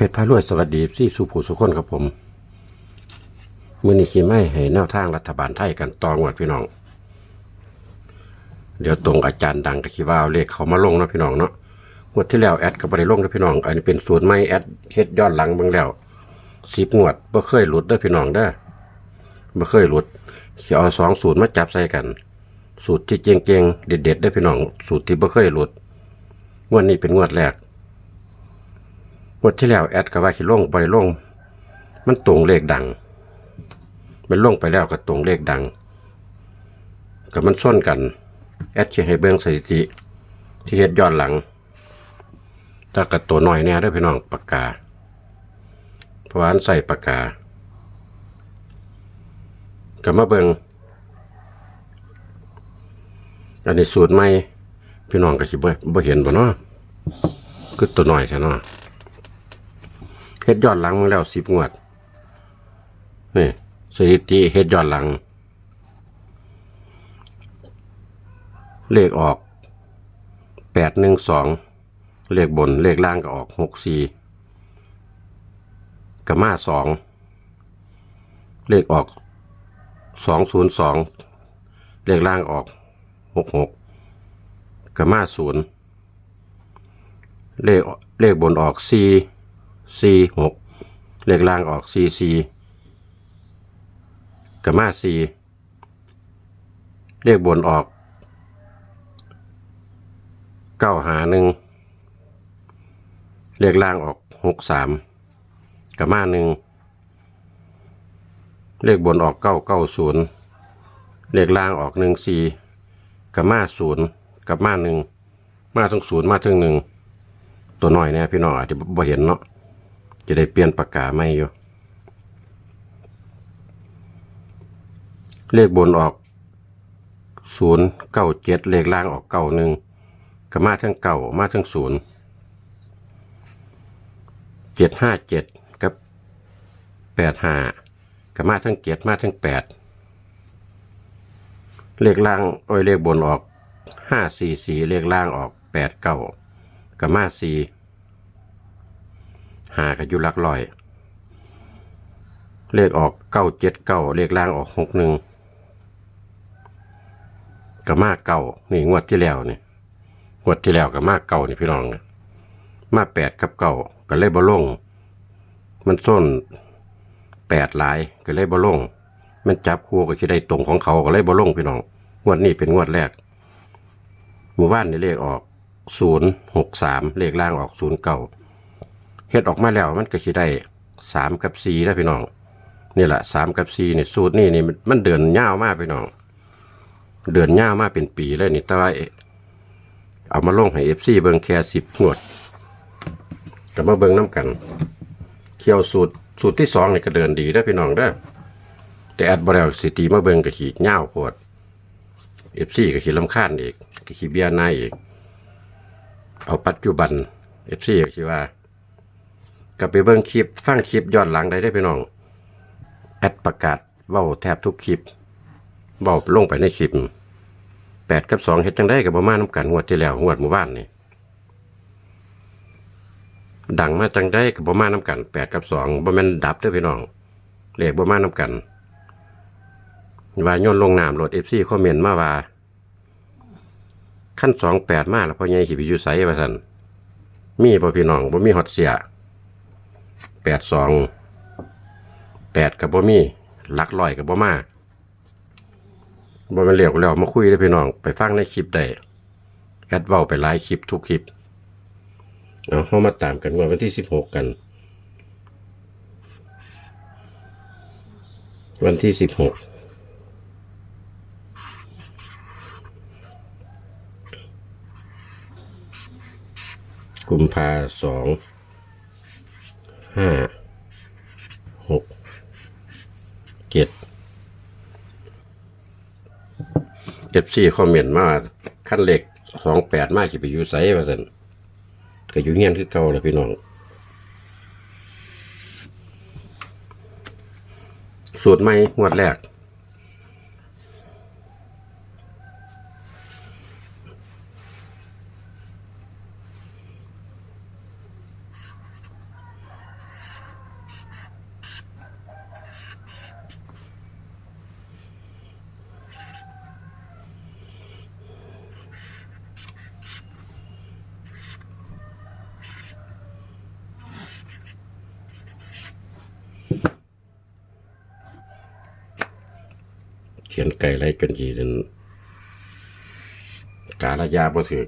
เพชรพารวยสวัสดีซี่สุผู้สุคนครับผมมือนี้ขีไม่ให้แนวทางรัฐบาลไทยกันตองวดพี่น้อง เดี๋ยวตรงอาจารย์ดังกับขีว่าเลขเขามาลงนะพี่น้องเนาะงวดที่แล้วแอดก็บ่ได้ลงนะพี่น้อง อันนี้เป็นสูตรใหม่แอดเฮ็ดย้อนหลังบิ่งแล้วสิบงวดบ่เคยหลุดเด้อพี่น้องเด้อบ่เคยหลุดสิเอาสองสูตรมาจับใส่กัน สูตรที่เจ๋งๆเด็ดๆได้อพี่น้อง สูตรที่บ่เคยหลุดงวดนี้เป็นงวดแรก งวดที่แล้วแอดก็ว่าสิลงไปลง มันตรงเลขดัง มันลงไปแล้วก็ตรงเลขดังกับมันส้นกัน แอดจะให้เบิ่งสถิติ ที่เฮ็ดย้อนหลังถ้ากับตัวน้อยเนี่ยได้อพี่น้องปากกาเพราะว่าอันใส่ปากกาก็มาเบิ่งอันนี้สูตรใหม่พี่น้องก็สิบ่บ่เห็นบ่เนาะคือตัวน้อยแท้เนาะ เฮ็ดยอนหลังมาแล้วสิบงวดนี่สถิติเฮ็ดยอนหลัง เลขออกแปดหนึ่งสองเลขบนเลขล่างก็ออกหกสี่กมาสองเลขออกสองศูนย์สองเลขล่างออกหกหกกมาศูนย์เลขเลขบนออกสี่ สี่หกเลขล่างออกสี่สี่กับมาสี่เลขบนออกเก้าหาหนึ่งเลขล่างออกหกสามกับมาหนึ่งเลขบนออกเก้าเก้าศูนย์เลขล่างออกหนึ่งสี่กับมาศูนย์กับมาหนึ่งมาทั้งศูนย์มาทั้งหนึ่งตัวน้อยเนี่ยพี่น้องอาจจะบ่เห็นเนาะ จะได้เปลี่ยนปากกาไม่อยู่ เลขบนออกศูนย์เก้าเจ็ดเลขล่างออกเก้าหนึ่งก็มาทั้งเก้ามาทั้งศูนย์เจ็ดห้าเจ็ดกับแปดห้าก็มาทั้งเจ็ดมาทั้งแปดเลขล่างโอ้ยเลขบนออกห้าสี่สี่เลขล่างออกแปดเก้าก็มาสี่ หากันอยู่หลักร้อย เลขออกเก้าเจ็ดเก้าเลขล่างออกหกหนึ่งกับมากเก้านี่งวดที่แล้วนี่งวดที่แล้วกับมากเก้านี่พี่น้องนะมาแปดกับเก้าก็เลยบ่ลง มันส้นแปดหลายก็เลยบ่ลง มันจับคู่ก็จะได้ตรงของเขาก็เลยบ่ลงพี่น้องงวดนี้เป็นงวดแรกหมู่บ้านนี่เลขออกศูนย์หกสามเลขล่างออกศูนย์เก้า เฮ็ดออกมาแล้วมันก็สิได้สามกับสี่แล้วพี่น้องนี่แหละสามกับสี่นี่สูตรนี่นี่มันมันเดือนยาวมากพี่น้อง เดือนยาวมากเป็นปีเลยนี่แต่ว่าเอามาลงให้เอฟซีเบิงแค่สิบงวดก็มาเบิงน้ำกัน เคี่ยวสูตรสูตรที่สองนี่ก็เดินดีได้พี่น้องได้แต่แอดบริวสิตีมาเบิงก็ขีดยาวดเอฟซีก็ขีดลำคาญอีกก็ขีดเบียร์น้าอีก เอาปัจจุบันเอฟซีก็คิดว่า กับไปเบิ่งคลิปฟังคลิปย้อนหลังได้ได้พี่น้องแอดประกาศเว้าแทบทุกคลิปเว้าลงไปในคลิปแปดกับสองเฮ็ดจังได้กับประมาณน้ำกันงวดที่แล้วงวดหมู่บ้านนี่ดังมาจังได้กับประมาณน้ำกันแปดกับสองบ่แม่นดับเด้อพี่น้องเลขประมาณน้ำกันว่าโยนลงน้ำโหลดเอฟซีคอมเมนต์มาว่าขั้นสองแปดมาแล้วพ่อใหญ่สิไปอยู่ไสว่าซั่นมีบ่พี่น้องบ่มีฮอดเสีย แปดสองแปดกับบ่มีหลักร้อยกับบ่มาบ่มันเรียกแล้วมาคุยได้พี่น้อง ไปฟังในคลิปได้แอดเว้าไปหลายคลิปทุกคลิปเอาเฮามาตามกันว่าวันที่สิบหกกัน วันที่สิบหกกุมภาสอง ห้าหกเจ็ดเอฟซีคอมเมนต์มาขั้นเหล็กสองแปดมากขีไปอยู่ไซส์มาสันก็อยู่เงี้ยนคือเก่าเลยพี่น้อง สูตรใหม่งวดแรก เขียนไก่ไรกันจีนั่นกาละยาบ่ถือ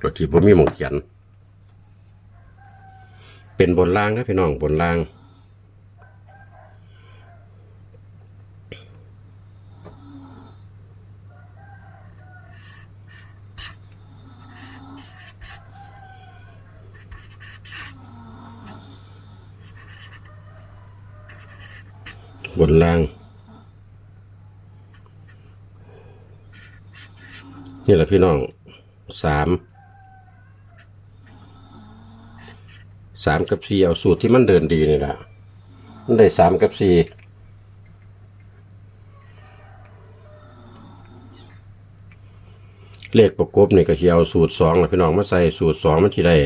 ตัวที่บ่มีหมองเขียน เป็นบนล่างนะพี่น้องบนล่างบนล่าง นี่แหละพี่น้องสามสามกับสี่เอาสูตรที่มันเดินดีนี่แหละมันได้สามกับสี่เลขประกบนี่ก็สิเอาสูตรสองละพี่น้องมาใส่สูตรสองมันที่ได้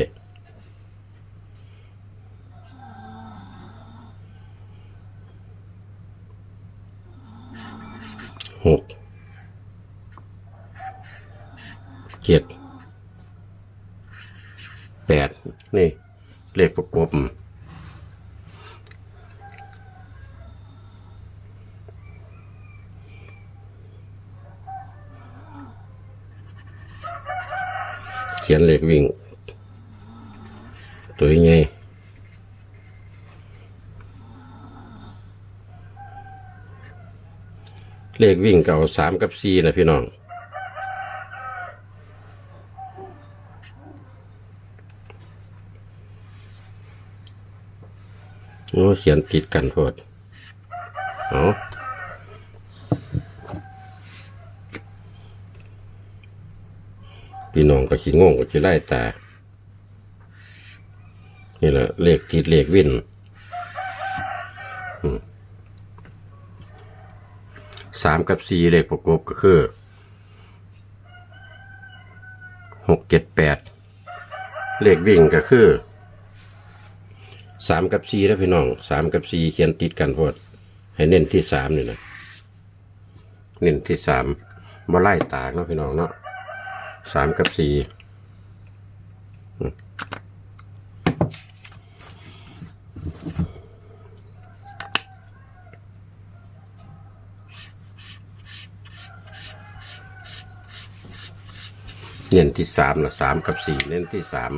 หก เจ็ดแปดนี่ เลขประกบเขียนเลขวิ่ง ตัวยังไงเลขวิ่งเก่าสามกับสี่นะพี่น้อง เขียนติดกันโพดเอาพี่น้องก็ขี้งงก็จะไล่ตา นี่แหละเลขติดเลขวินสามกับสี่เลขประกบก็คือหกเจ็ดแปดเลขวิ่งก็คือ สามกับสี่แล้วพี่น้องสามกับสี่เขียนติดกันพอดให้เน้นที่สามนี่นะเน้นที่สามมาไล่ตากเนาะพี่น้องเนาะสามกับสี่เน้นที่สามนะสามกับสี่เน้นที่สาม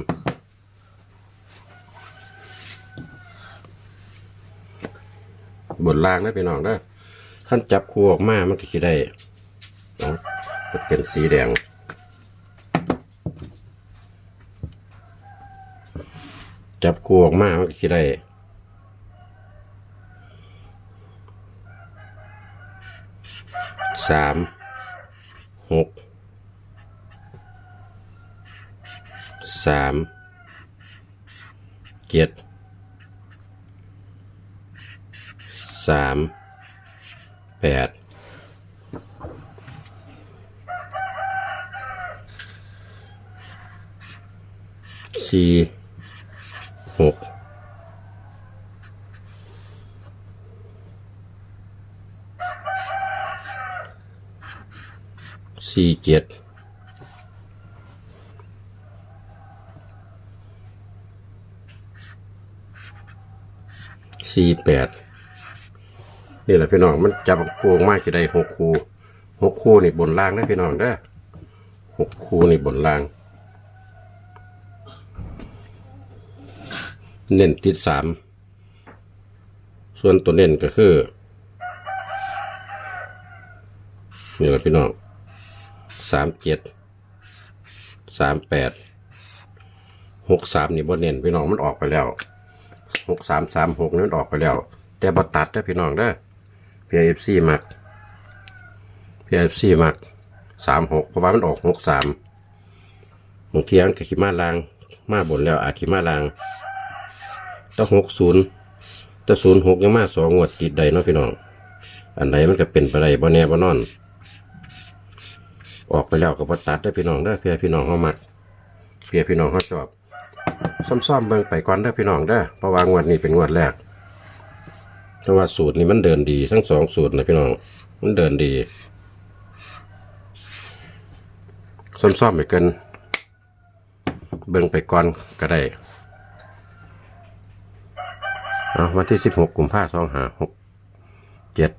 นล่างนะพี่น้องนะขั้นจับคู่ออกมามันก็จะได้นะมันเป็นสีแดงจับคู่ออกมามันก็จะได้สามหกสามเจ็ด สามแปดสี่หกสี่เจ็ดสี่แปด นี่แหละพี่น้องมันจับคู่ออกมากจะได้หกคู่หกคู่นี่บนล่างนะพี่น้องเด้อหกคู่นี่บนล่าง เน้นติดสามส่วนตัวเน้นก็คือนี่แหละพี่น้องสามเจ็ดสามแปดหกสามนี่บนเน้นพี่น้องมันออกไปแล้วหกสามสามหกนี่มันออกไปแล้วแต่บัตัดนะพี่น้องเด้ พีเอฟซีมักพีเอฟซีมักสามหกเพราะว่ามันออกหกสามบางเทียงกับขีมาลาง มาบนแล้วอาจขีมาลางต้องหกศูนย์แต่ศูนย์หกยังมาสองงวดติดใดเนาะพี่น้อง อันไหนมันก็เป็นไปได้บ่แน่บ่นอน ออกไปแล้วก็บัตัดได้พี่น้องเด้เพื่อพี่น้องเขามักเพื่อพี่น้องเขาชอบซ่อมๆเบิ่งไปก่อนเด้พี่น้องเด้เพราะว่างวดนี้เป็นงวดแรก เพราะว่าสูตรนี้มันเดินดี ทั้งสองสูตรนะพี่น้อง มันเดินดีซ่อมๆไปเกิน เบิ่งไปก่อนก็ได้เอาวันที่สิบหกกุมภาสองหาหกเจ็ด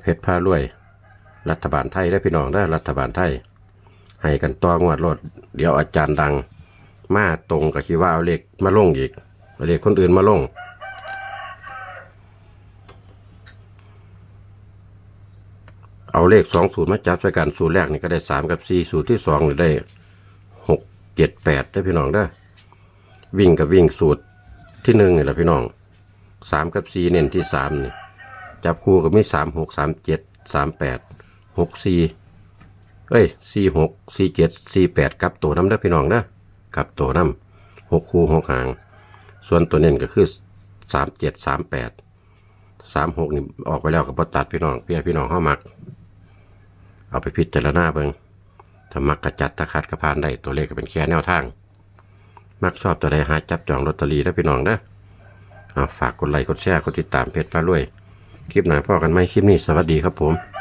เพชรผ้ารวย รัฐบาลไทยได้พี่น้องได้รัฐบาลไทย ให้กันต่องวดรถเดี๋ยวอาจารย์ดัง มาตรงกับที่ว่าเอาเลขมาลงอีกเอาเลขคนอื่นมาลง เอาเลขสองสูตรมาจับใส่กันสูตรแรกนี่ก็ได้สามกับสี่สูตรที่สองนี่ได้หกเจ็ดแปดได้พี่น้องได้วิ่งกับวิ่งสูตรที่หนึ่งนี่แหละพี่น้องสามกับสี่เน้นที่สามนี่จับคู่ก็มีสามหกสามเจ็ดสามแปดหกสี่เอ้ยสี่หกสี่เจ็ดสี่แปดกับตัวน้ำได้พี่น้องเด้กับตัวน้ำหกคู่หกหาง ส่วนตัวเน้นก็คือสามเจ็ดสามแปดสามหกนี่ออกไปแล้วกับบตัดพี่น้องเพี่อพี่น้องเข้ามัก เอาไปพิจารณาเบิงถ้ามักกระจัดตะขัดกระพานได้ตัวเลขก็เป็นแค่แนวทาง มักชอบตัวใดหาจับจองลอตเตอรี่ได้พี่น้องนะเอาฝากกดไลค์กดแชร์กดติดตามเพจพระรวย คลิปหน้าพ่อกันไหมคลิปนี้สวัสดีครับผม